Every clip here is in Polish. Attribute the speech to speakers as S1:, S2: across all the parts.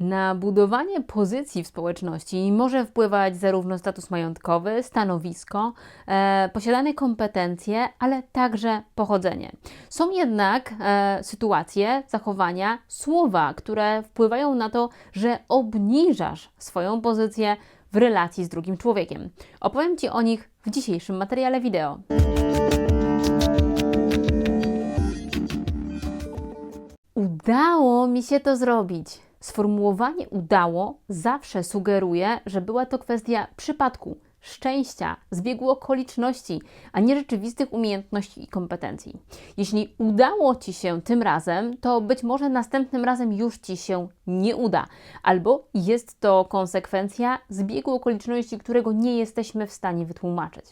S1: Na budowanie pozycji w społeczności może wpływać zarówno status majątkowy, stanowisko, e, posiadane kompetencje, ale także pochodzenie. Są jednak e, sytuacje, zachowania, słowa, które wpływają na to, że obniżasz swoją pozycję w relacji z drugim człowiekiem. Opowiem Ci o nich w dzisiejszym materiale wideo. Udało mi się to zrobić. Sformułowanie udało zawsze sugeruje, że była to kwestia przypadku, szczęścia, zbiegu okoliczności, a nie rzeczywistych umiejętności i kompetencji. Jeśli udało Ci się tym razem, to być może następnym razem już Ci się nie uda, albo jest to konsekwencja zbiegu okoliczności, którego nie jesteśmy w stanie wytłumaczyć.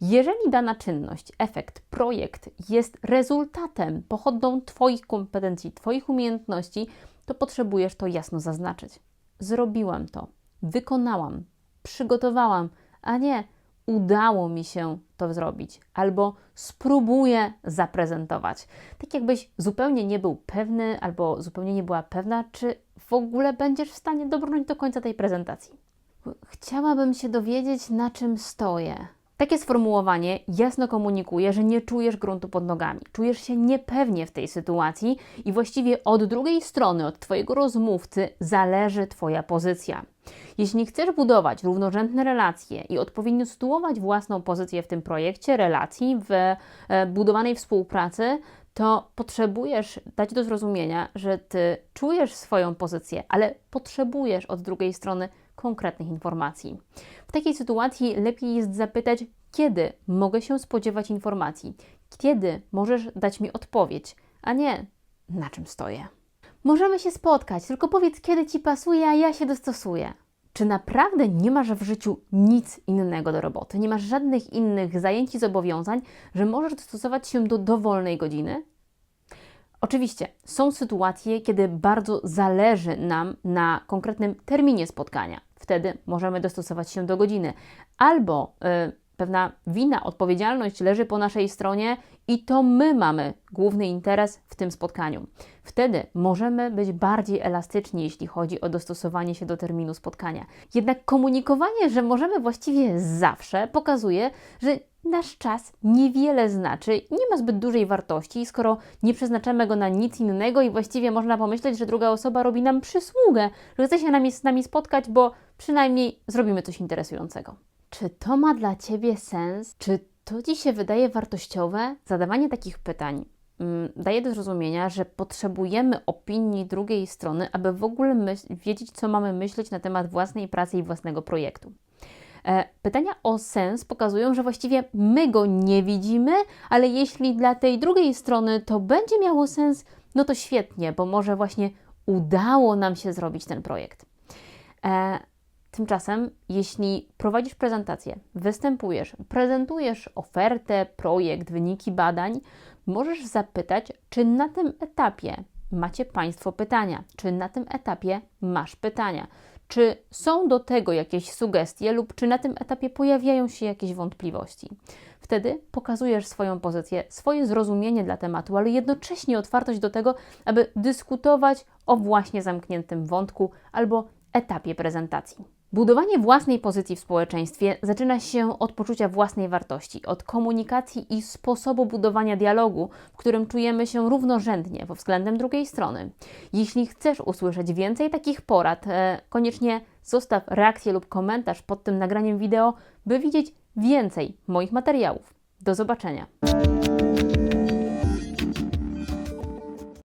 S1: Jeżeli dana czynność, efekt, projekt jest rezultatem, pochodną Twoich kompetencji, Twoich umiejętności, to potrzebujesz to jasno zaznaczyć. Zrobiłam to, wykonałam, przygotowałam, a nie udało mi się to zrobić, albo spróbuję zaprezentować. Tak jakbyś zupełnie nie był pewny, albo zupełnie nie była pewna, czy w ogóle będziesz w stanie dobrnąć do końca tej prezentacji. Chciałabym się dowiedzieć, na czym stoję. Takie sformułowanie jasno komunikuje, że nie czujesz gruntu pod nogami, czujesz się niepewnie w tej sytuacji i właściwie od drugiej strony, od Twojego rozmówcy, zależy Twoja pozycja. Jeśli chcesz budować równorzędne relacje i odpowiednio sytuować własną pozycję w tym projekcie, relacji, w e, budowanej współpracy, to potrzebujesz dać do zrozumienia, że Ty czujesz swoją pozycję, ale potrzebujesz od drugiej strony konkretnych informacji. W takiej sytuacji lepiej jest zapytać, kiedy mogę się spodziewać informacji, kiedy możesz dać mi odpowiedź, a nie na czym stoję. Możemy się spotkać, tylko powiedz, kiedy ci pasuje, a ja się dostosuję. Czy naprawdę nie masz w życiu nic innego do roboty? Nie masz żadnych innych zajęć i zobowiązań, że możesz dostosować się do dowolnej godziny? Oczywiście są sytuacje, kiedy bardzo zależy nam na konkretnym terminie spotkania. Wtedy możemy dostosować się do godziny. Albo y, pewna wina, odpowiedzialność leży po naszej stronie i to my mamy główny interes w tym spotkaniu. Wtedy możemy być bardziej elastyczni, jeśli chodzi o dostosowanie się do terminu spotkania. Jednak komunikowanie, że możemy właściwie zawsze, pokazuje, że nasz czas niewiele znaczy, nie ma zbyt dużej wartości, skoro nie przeznaczamy go na nic innego i właściwie można pomyśleć, że druga osoba robi nam przysługę, że chce się z nami spotkać, bo przynajmniej zrobimy coś interesującego. Czy to ma dla Ciebie sens? Czy to Ci się wydaje wartościowe? Zadawanie takich pytań mm, daje do zrozumienia, że potrzebujemy opinii drugiej strony, aby w ogóle wiedzieć, co mamy myśleć na temat własnej pracy i własnego projektu. E, pytania o sens pokazują, że właściwie my go nie widzimy, ale jeśli dla tej drugiej strony to będzie miało sens, no to świetnie, bo może właśnie udało nam się zrobić ten projekt. E, tymczasem, jeśli prowadzisz prezentację, występujesz, prezentujesz ofertę, projekt, wyniki badań, możesz zapytać, czy na tym etapie macie Państwo pytania, czy na tym etapie masz pytania czy są do tego jakieś sugestie, lub czy na tym etapie pojawiają się jakieś wątpliwości? Wtedy pokazujesz swoją pozycję, swoje zrozumienie dla tematu, ale jednocześnie otwartość do tego, aby dyskutować o właśnie zamkniętym wątku albo etapie prezentacji. Budowanie własnej pozycji w społeczeństwie zaczyna się od poczucia własnej wartości, od komunikacji i sposobu budowania dialogu, w którym czujemy się równorzędnie względem drugiej strony. Jeśli chcesz usłyszeć więcej takich porad, e, koniecznie zostaw reakcję lub komentarz pod tym nagraniem wideo, by widzieć więcej moich materiałów. Do zobaczenia.